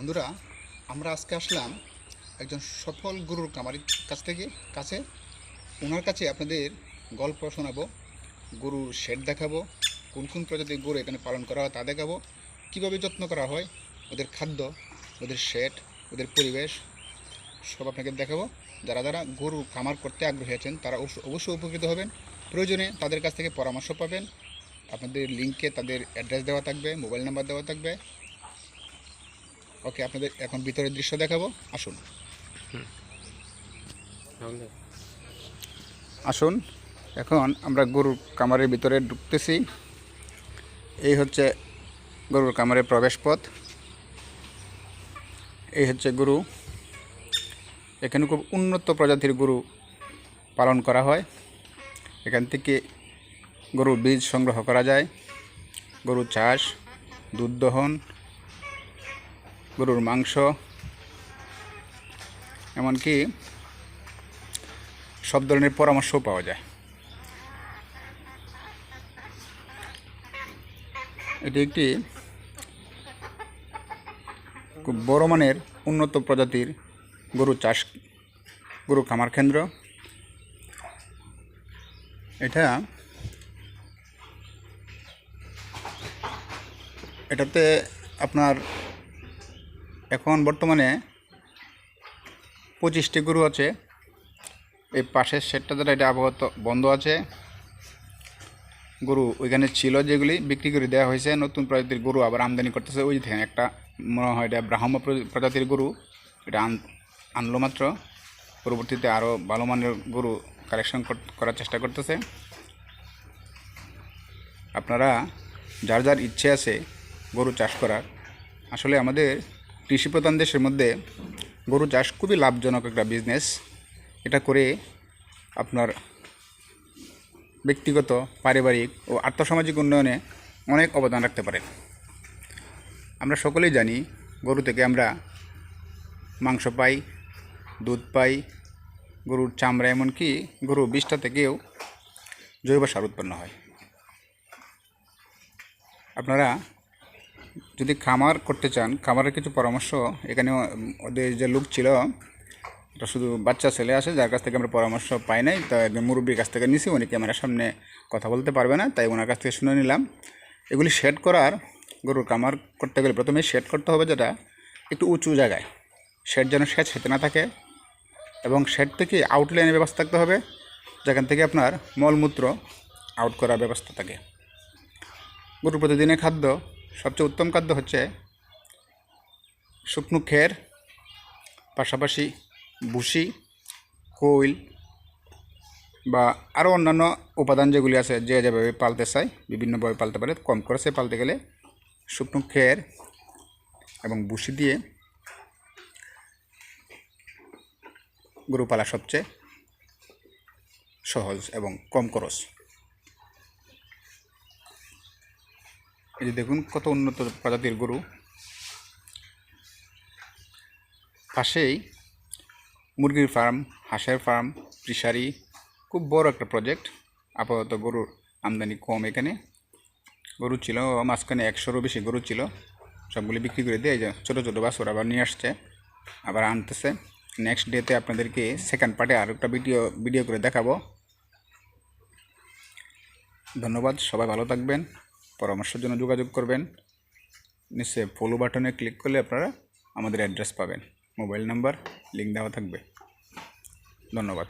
বন্ধুরা, আমরা আজকে আসলাম একজন সফল গুরুর কামারির কাছ থেকে। কাছে ওনার কাছে আপনাদের গল্প শোনাবো, গরুর শেড দেখাবো, কোন কোন প্রজাতির গরু এখানে পালন করা হয় তা দেখাবো, কীভাবে যত্ন করা হয়, ওদের খাদ্য, ওদের শেড, ওদের পরিবেশ, সব আপনাকে দেখাবো। যারা যারা গরু খামার করতে আগ্রহী আছেন, তারা অবশ্য- অবশ্যই উপকৃত হবেন। প্রয়োজনে তাদের কাছ থেকে পরামর্শ পাবেন। আপনাদের লিঙ্কে তাদের অ্যাড্রেস দেওয়া থাকবে মোবাইল নাম্বার দেওয়া থাকবে। ওকে, আপনাদের এখন ভিতরের দৃশ্য দেখাবো। আসুন। আসুন। এখন আমরা গরুর কামারের ভিতরে ঢুকতেছি। এই হচ্ছে গরুর কামারের প্রবেশ পথ এই হচ্ছে গরু। এখানে খুব উন্নত প্রজাতির গরু পালন করা হয়। এখান থেকে গরুর বীজ সংগ্রহ করা যায়। গরুর চাষ, দুধ দহন গরুর মাংস, এমনকি সব ধরনের পরামর্শও পাওয়া যায়। এটি একটি খুব বড় মানের উন্নত প্রজাতির গরু চাষ, গরু খামার কেন্দ্র। এটা এটাতে আপনার এখন বর্তমানে পঁচিশটি গরু আছে। এই পাশের সেটটা যেটা, এটা আপাতত বন্ধ আছে। গরু ওইখানে ছিল যেগুলি বিক্রি করে দেওয়া হয়েছে। নতুন প্রজাতির গরু আবার আমদানি করতেছে। ওই দেখেন, একটা মনে হয় এটা ব্রাহ্ম প্র- প্রজাতির গরু। এটা আন আনলো মাত্র। পরবর্তীতে আরও ভালো মানের গরু কালেকশন করার চেষ্টা করতেছে। আপনারা যার যার ইচ্ছে আছে গরু চাষ করার, আসলে আমাদের কৃষি প্রধান দেশের মধ্যে গরু চাষ খুবই লাভজনক একটা বিজনেস এটা করে আপনার ব্যক্তিগত, পারিবারিক ও আর্থসামাজিক উন্নয়নে অনেক অবদান রাখতে পারে। আমরা সকলেই জানি গরু থেকে আমরা মাংস পাই, দুধ পাই, গরুর চামড়া এমনকি গরু বিষটা থেকেও জৈব সার উৎপন্ন হয়। আপনারা যদি খামার করতে চান, খামারের কিছু পরামর্শ এখানে ওদের যে লোক ছিল, এটা শুধু বাচ্চা ছেলে আসে যার কাছ থেকে আমরা পরামর্শ পাই নাই, তো একজন মুরব্বীর কাছ থেকে নিছি, উনি ক্যামেরার সামনে কথা বলতে পারবে না, তাই ওনার কাছ থেকে শুনে নিলাম। এগুলি শেড করার, গরুর খামার করতে গেলে প্রথমে শেড করতে হবে যেটা একটু উঁচু জায়গায়। শেড যেন সেচ হেতে না থাকে এবং শেড থেকে আউটলাইনের ব্যবস্থা থাকতে হবে, যেখান থেকে আপনার মলমূত্র আউট করার ব্যবস্থা থাকে। গরুর প্রতিদিনের খাদ্য সবচেয়ে উত্তম খাদ্য হচ্ছে শুকনো খের, পাশাপাশি ভুসি কোইল বা আরও অন্যান্য উপাদান যেগুলি আছে, যে যেভাবে পালতে চায়, বিভিন্নভাবে পালতে পারে, কম খরচে পালতে গেলে শুকনো খের এবং ভুসি দিয়ে গরু পালা সবচেয়ে সহজ এবং কম খরচ। এই যে দেখুন কত উন্নত প্রজাতির গরু। পাশেই মুরগির ফার্ম, হাঁসের ফার্ম, ফিশারি, খুব বড় একটা প্রজেক্ট। আপাতত গরুর আমদানি কম এখানে। গরু ছিল, মাঝখানে একশোরও বেশি গরু ছিল। সবগুলি বিক্রি করে দিয়ে ছোটো ছোটো বাছুর আবার নিয়ে আসছে, আবার আনতেছে। নেক্সট ডেতে আপনাদেরকে সেকেন্ড পার্টে আর একটা ভিডিও ভিডিও করে দেখাবো। ধন্যবাদ, সবাই ভালো থাকবেন। পরামর্শের জন্য যোগাযোগ করবেন। নিশ্চয়ই ফলো বাটনে ক্লিক করলে আপনারা আমাদের অ্যাড্রেস পাবেন। মোবাইল নাম্বার লিঙ্ক দেওয়া থাকবে। ধন্যবাদ।